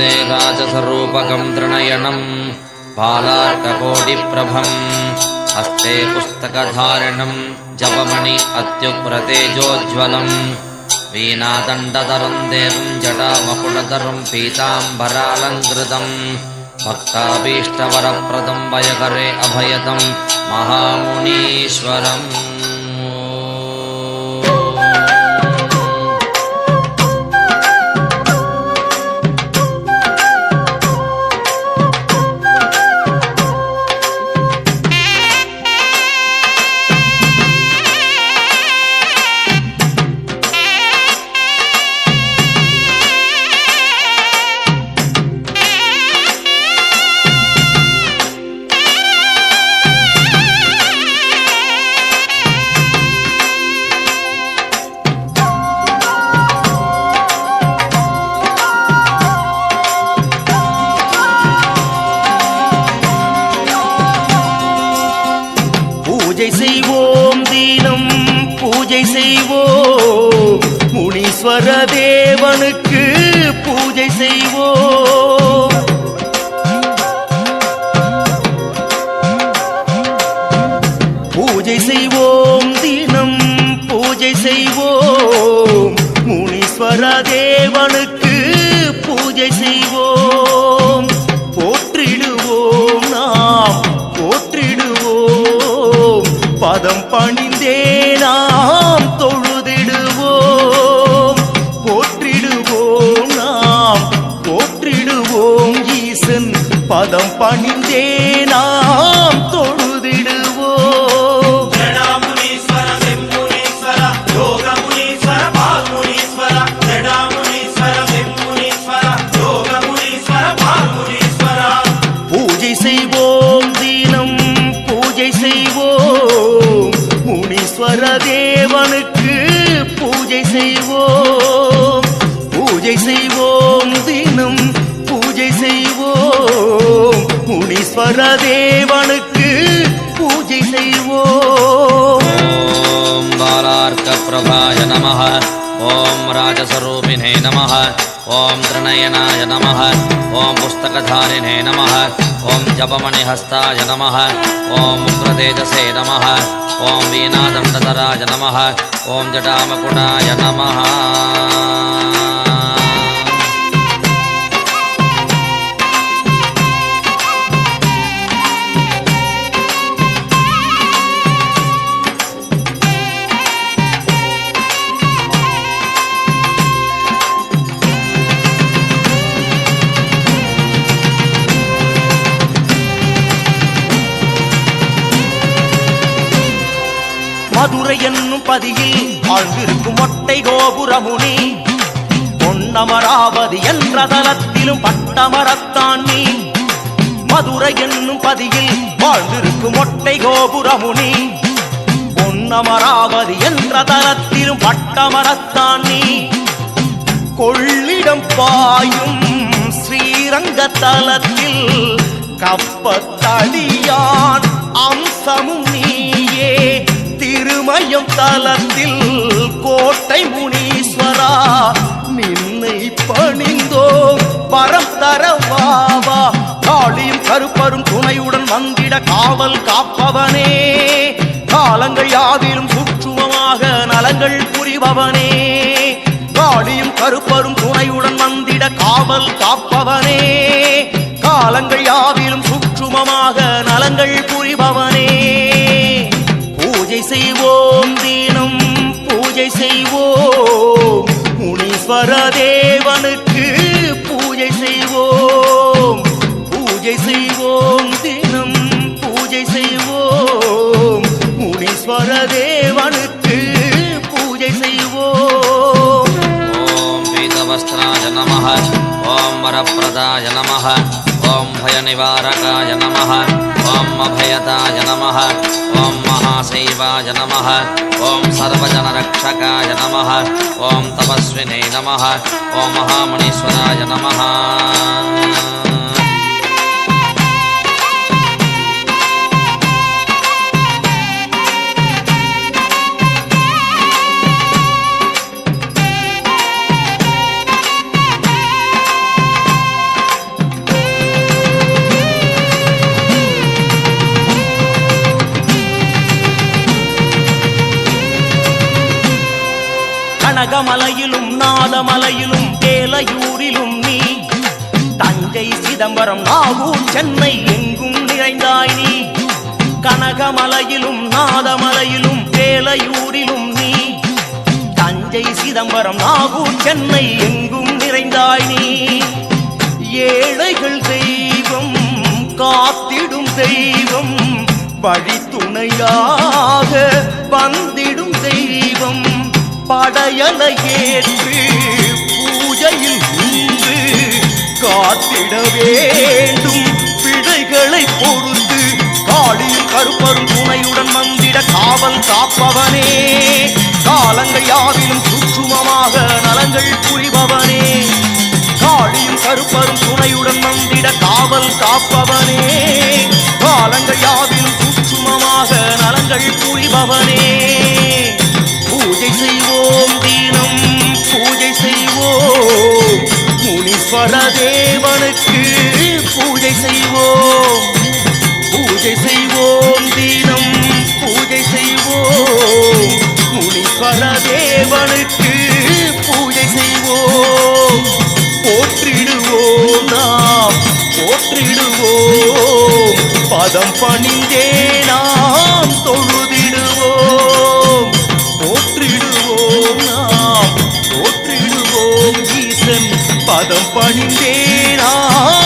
वन्दे राजसरूपकं त्रिणयनम् बालार्ककोटिप्रभम् हस्ते पुस्तकधारिणम् जपमणि अत्युग्रतेजोज्ज्वलम्। वीणादण्डधरम् देवम् जटामकुटधरम् पीताम्बरालङ्कृतम् भक्ताभीष्टवरप्रदम् वयकरे अभयतम् महामुनीश्वरम् செய்வோம் தீனம் பூஜை செய்வோம். முனீஸ்வர தேவனுக்கு பூஜை செய்வோம். பூஜை செய்வோம் தினம் பூஜை செய்வோம். முனீஸ்வர தேவனுக்கு பூஜை செய்வோம். பதம் பணிந்தே பரதேவனுக்கு பூஜை செய்வோம். பூஜை செய்வோம் தினம் பூஜை செய்வோம். முனீஸ்வர தேவனுக்கு பூஜை செய்வோம். பாலார்க்க பிரபாய நம ஓம் ராஜஸ்வரூபிணே நம ஓம் திருநயனாய நம ஓம் புஸ்தகதாரிணே நம ఓం జపమణి హస్తాయ నమ. ఓం ముగ్రతేజసే నమ. ఓం వీణాదండధరాయ నమ. ఓం జటామకుణాయ నమ. என்னும் பதியில் ஆழ்ந்திருக்கும் மொட்டை கோபுரமுனி. பொன்னமராவதி என்ற தலத்திலும் பட்டமரத்தான் நீ. மதுரை என்னும் பதியில் வாழ்ந்திருக்கும் மொட்டை கோபுரமுனி. பொன்னமராவதி என்ற தலத்திலும் பட்டமரத்தான் நீ. கொள்ளிடம் பாயும் ஸ்ரீரங்க தலத்தில் கப்பத்தடியான் அம்சமும் நீயே. திருமயம் தலத்தில் கோட்டை முனீஸ்வரா நின்னை பணிந்தோ வரம் தரவாவா காளியும் கருப்பரும் துணையுடன் வந்திட காவல் காப்பவனே. காலங்கள் யாவிலும் சுற்றுமமாக நலங்கள் புரிபவனே. காளியும் கருப்பரும் துணையுடன் வந்திட காவல் காப்பவனே. காலங்கள் யாவிலும் சுற்றுமமாக நலங்கள் புரிபவன். செய்வோம். முனீஸ்வர தேவனுக்கு பூஜை செய்வோம். பூஜை செய்வோம் தினம் பூஜை செய்வோம். முனீஸ்வர தேவனுக்கு பூஜை செய்வோம். ஓம் பீதவஸ்திராஜ நம ஓம் வரப்பிரதாய நம ஓம் பயநிவாரகாய நம ஓம் அபயதாய நம ஓம் மகாசைவாய நம ఓం సర్వజన రక్షకాయ నమ. ఓం తపస్విని నమ. ఓం మహామణీశ్వరాయ నమ. கனகமலையிலும் நாதமலையிலும் வேலையூரிலும் நீ. தஞ்சை சிதம்பரம் நாகூர் சென்னை எங்கும் நிறைந்தாய் நீ. கனகமலையிலும் நாதமலையிலும் வேலையூரிலும் நீ. தஞ்சை சிதம்பரம் நாகூர் சென்னை எங்கும் நிறைந்தாய் நீ. ஏழைகள் தெய்வம் காத்திடும் தெய்வம் வழித்துணையாக வந்தி படையலை ஏற்று பூஜையில் நின்று காத்திட வேண்டும். பிழைகளை பொறுத்து காளியும் கருப்பரும் துணையுடன் வந்திட காவல் காப்பவனே. காலங்கள் யாவிலும் சுற்றுமமாக நலங்கள் புரிபவனே. காளியும் கருப்பரும் துணையுடன் வந்திட காவல் காப்பவனே. காலங்கள் யாவிலும் சுற்றுமமாக நலங்கள் புரிபவனே. பரதேவனுக்கு பூஜை செய்வோம். பூஜை செய்வோம் தீனம். பூஜை செய்வோம். முனி பரதேவனுக்கு பூஜை செய்வோம். போற்றிடுவோம் நாம். போற்றிடுவோம். பதம் பணிந்தே நாம் தொழுதிடுவோம் 谁老？